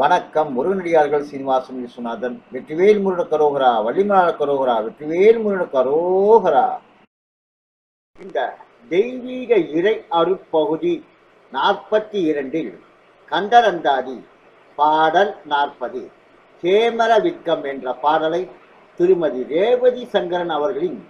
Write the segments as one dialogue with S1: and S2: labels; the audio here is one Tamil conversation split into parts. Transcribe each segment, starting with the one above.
S1: வணக்கம். முருகனடியார்கள் சீனிவாசன் விஸ்வநாதன் வெற்றிவேல் முருகன கரோகரா வள்ளிமலான கரோகரா வெற்றிவேல் முருகன கரோகரா. இந்த தெய்வீக இறை அருப்பகுதி நாற்பத்தி இரண்டில் கந்தரந்தாதி பாடல் நாற்பது கேமர விக்கம் என்ற பாடலை திருமதி ரேவதி சங்கரன் அவர்களின்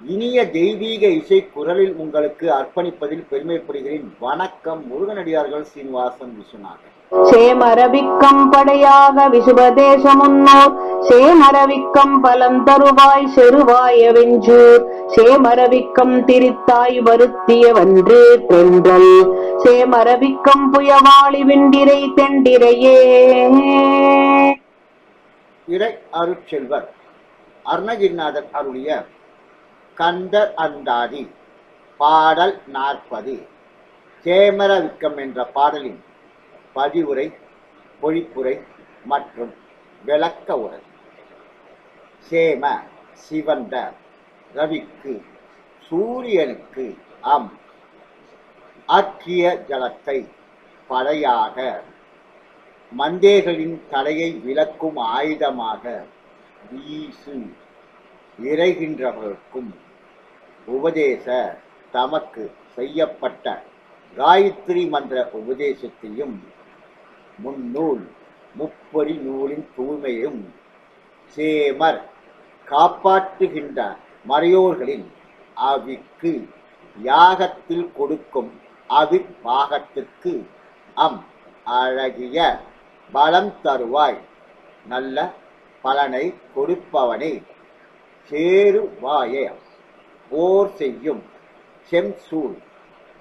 S1: இனிய தெய்வீக இசை குரலில் உங்களுக்கு அர்ப்பணிப்பதில் பெருமைப்படுகிறேன். வணக்கம். முருகனடியார்கள் சீனிவாசன் விஸ்வநாதன்.
S2: சேமரவிக்கம் படையாக விசுபதேசமுன்னோர் சேமரவிக்கம் பலம் தருவாய் செருவாய வெஞ்சூர் சேமரவிக்கம் திரித்தாய் வருத்திய வன்று தென்றல். சேமரவிக்கம் புயவாளி விண்டிரை தெண்டிரையே.
S1: இறை அருட்செல்வர் அருணகிரிநாதர் அருளிய கந்தர் அந்தாதி பாடல் நாற்பது. சேமரவிக்கம் என்ற பாடலின் பதிவுரை பொழிப்புரை மற்றும் விளக்க உரை. சேம சிவந்த ரவிக்கு சூரியனுக்கு அம் ஆக்கிய ஜலத்தை படையாக மந்தேர்களின் தடையை விலக்கும் ஆயுதமாக வீசு இறைகின்றவர்களுக்கும் உபதேச தமக்கு செய்யப்பட்ட காயத்ரி மந்திர உபதேசத்தையும் முன்னூல் முப்பொறி நூலின் தூய்மையும் சேமர் காப்பாற்றுகின்ற மறையோர்களின் அவிக்கு யாகத்தில் கொடுக்கும் அவிர்வாகத்திற்கு அம் அழகிய பலம் தருவாய். நல்ல பலனை கொடுப்பவனே. சேருவாய போர் செய்யும் செம்சூல்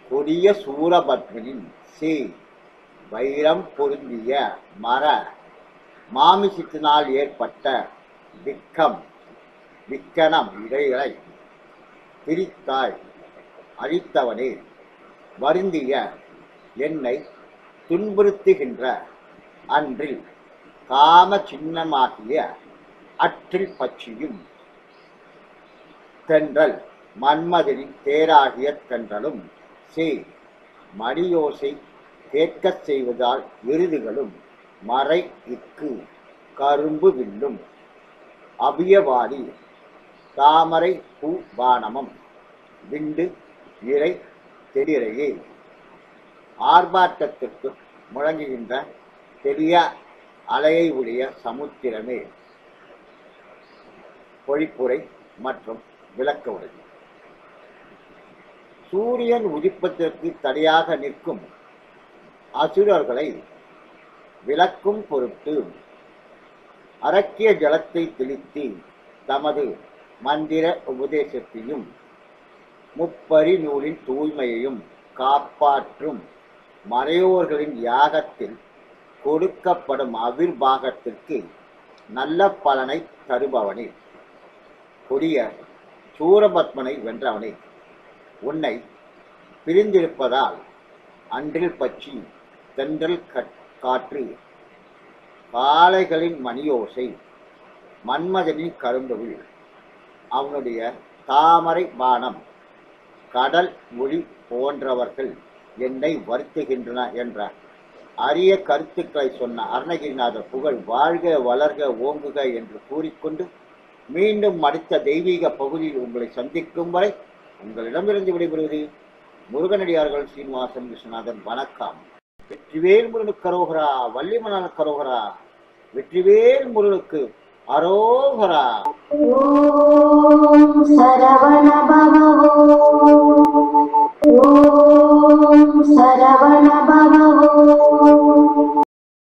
S1: கொடிய சூரபத்மனின் சே. வைரம் பொருந்திய மர மாமிசத்தினால் ஏற்பட்ட விக்கம் விக்கனம் இடைகளை பிரித்தாய் அழித்தவனே வருந்திய என்னை துன்புறுத்துகின்ற அன்றில் காம சின்னமாகிய அற்றில் பற்றியும் தென்றல் மன்மதனின் தேராகிய தென்றலும் சே மணியோசை கேட்கச் செய்வதால் விருதுகளும் மறை இக்கு கரும்பு வில்லும். அபியவாடி தாமரை பூ வானமம் விண்டு இறை தெளிரையே. ஆர்ப்பாட்டத்திற்கு முழங்குகின்ற பெரிய அலையை உடைய சமுத்திரமே பொழிப்புரை மற்றும் விளக்க உரை. சூரியன் உதிப்பதற்கு தடையாக நிற்கும் அசுரர்களை விளக்கும் பொருட்டு அரக்கிய ஜலத்தை தெளித்து தமது மந்திர உபதேசத்தையும் முப்பரி நூலின் தூய்மையையும் காப்பாற்றும் மறையோர்களின் யாகத்தில் கொடுக்கப்படும் அவிர்வாகத்திற்கு நல்ல பலனை தருபவனே. கொடிய சூரபத்மனை வென்றவனே. உன்னை பிரிந்திருப்பதால் அன்றில் பற்றி தென்றல் கட்- காற்று காளைகளின் மணியோசை மன்மதனின் கரும்புகள் அவனுடைய தாமரை பானம் கடல் மொழி போன்றவர்கள் என்னை வருத்துகின்றன என்ற அரிய கருத்துக்களை சொன்ன அருணகிரிநாதர் புகழ் வாழ்க வளர்க ஓங்குக என்று கூறிக்கொண்டு மீண்டும் அடுத்த தெய்வீக பகுதியில் உங்களை சந்திக்கும் வரை உங்களிடமிருந்து விடைபெறுவது முருகனடியார்கள் சீனிவாசன் விஸ்வநாதன். வணக்கம். வெற்றிவேல் முருகனுக்கு கரோகரா வள்ளிமணன கரோகரா வெற்றிவேல் முருகனுக்கு அரோகரா
S3: சரவண பவா